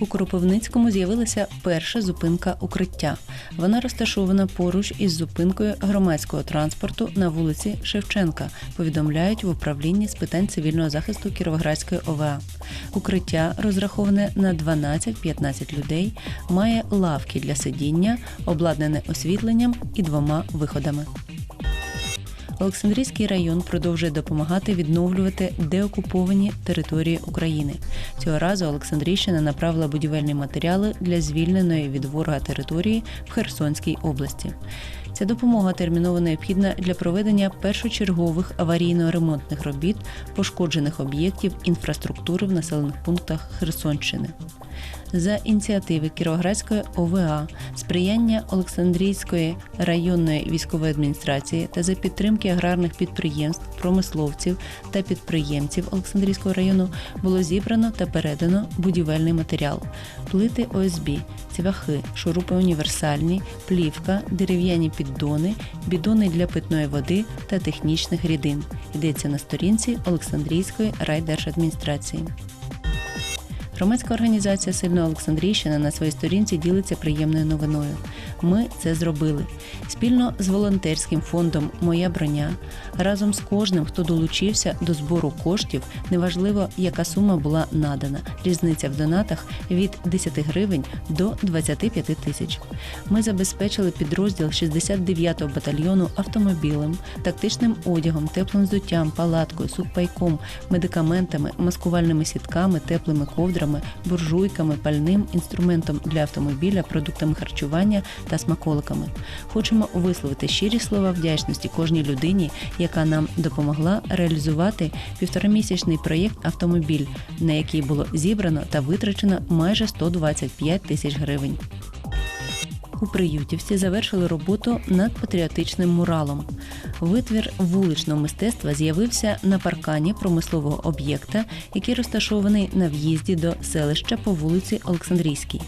У Кропивницькому з'явилася перша зупинка укриття. Вона розташована поруч із зупинкою громадського транспорту на вулиці Шевченка. Повідомляють в управлінні з питань цивільного захисту Кіровоградської ОВА. Укриття розраховане на 12-15 людей, має лавки для сидіння, обладнане освітленням і двома виходами. Олександрійський район продовжує допомагати відновлювати деокуповані території України. Цього разу Олександрійщина направила будівельні матеріали для звільненої від ворога території в Херсонській області. Ця допомога терміново необхідна для проведення першочергових аварійно-ремонтних робіт пошкоджених об'єктів інфраструктури в населених пунктах Херсонщини. За ініціативи Кіровоградської ОВА, сприяння Олександрійської районної військової адміністрації та за підтримки аграрних підприємств, промисловців та підприємців Олександрійського району було зібрано та передано будівельний матеріал: плити ОСБ, цвяхи, шурупи універсальні, плівка, дерев'яні піддони, бідони для питної води та технічних рідин. Йдеться на сторінці Олександрійської райдержадміністрації. Громадська організація Сильна Олександрійщина на своїй сторінці ділиться приємною новиною. Ми це зробили спільно з волонтерським фондом Моя броня разом з кожним, хто долучився до збору коштів, неважливо, яка сума була надана. Різниця в донатах від 10 гривень до 25 тисяч. Ми забезпечили підрозділ 69-го батальйону автомобілем, тактичним одягом, теплим взуттям, палаткою, сухпайком, медикаментами, маскувальними сітками, теплими ковдрами, буржуйками, пальним, інструментом для автомобіля, продуктами харчування та смаколиками. Хочемо висловити щирі слова вдячності кожній людині, яка нам допомогла реалізувати півторамісячний проєкт Автомобіль, на який було зібрано та витрачено майже 125 тисяч гривень. У Приютівці завершили роботу над патріотичним муралом. Витвір вуличного мистецтва з'явився на паркані промислового об'єкта, який розташований на в'їзді до селища по вулиці Олександрійській.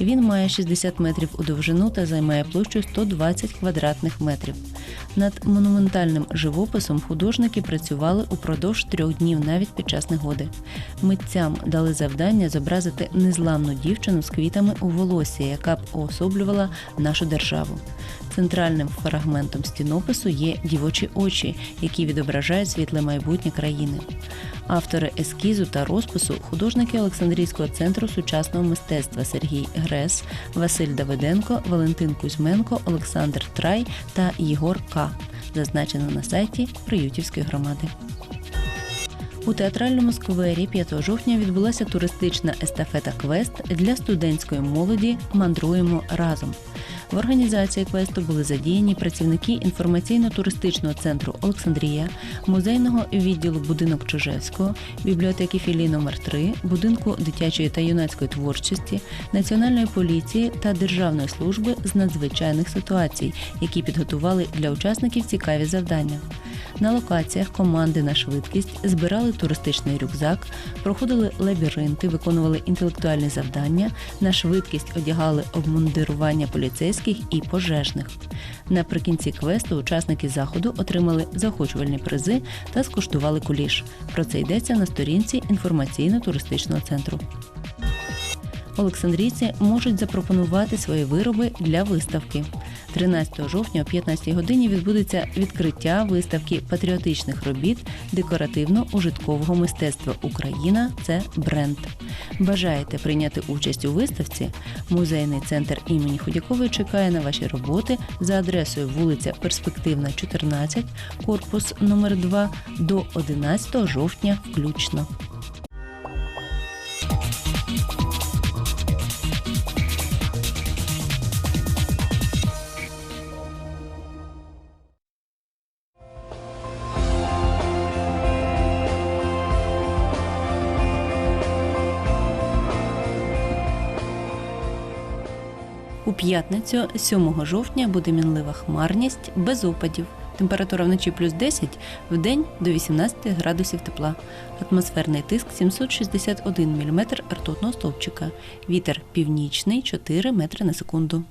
Він має 60 метрів у довжину та займає площу 120 квадратних метрів. Над монументальним живописом художники працювали упродовж трьох днів, навіть під час негоди. Митцям дали завдання зобразити незламну дівчину з квітами у волосі, яка б уособлювала нашу державу. Центральним фрагментом стінопису є дівочі очі, які відображають світле майбутнє країни. Автори ескізу та розпису художники Олександрійського центру сучасного мистецтва Сергій Грес, Василь Давиденко, Валентин Кузьменко, Олександр Трай та Єгор К. Зазначено на сайті Приютівської громади. У театральному сквері 5 жовтня відбулася туристична естафета квест для студентської молоді Мандруємо разом. В організації квесту були задіяні працівники інформаційно-туристичного центру Олександрія, музейного відділу будинок Чижевського, бібліотеки філії номер 3 будинку дитячої та юнацької творчості, національної поліції та Державної служби з надзвичайних ситуацій, які підготували для учасників цікаві завдання. На локаціях команди на швидкість збирали туристичний рюкзак, проходили лабіринти, виконували інтелектуальні завдання, на швидкість одягали обмундирування поліцейських і пожежних. Наприкінці квесту учасники заходу отримали заохочувальні призи та скуштували куліш. Про це йдеться на сторінці інформаційно-туристичного центру. Олександрійці можуть запропонувати свої вироби для виставки. 13 жовтня о 15 годині відбудеться відкриття виставки патріотичних робіт декоративно-ужиткового мистецтва Україна це бренд. Бажаєте прийняти участь у виставці? Музейний центр імені Худякової чекає на ваші роботи за адресою вулиця Перспективна, 14, корпус номер 2 до 11 жовтня включно. У п'ятницю, 7 жовтня, буде мінлива хмарність без опадів. Температура вночі плюс 10, в день до 18 градусів тепла. Атмосферний тиск 761 мм ртутного стовпчика. Вітер північний 4 метри на секунду.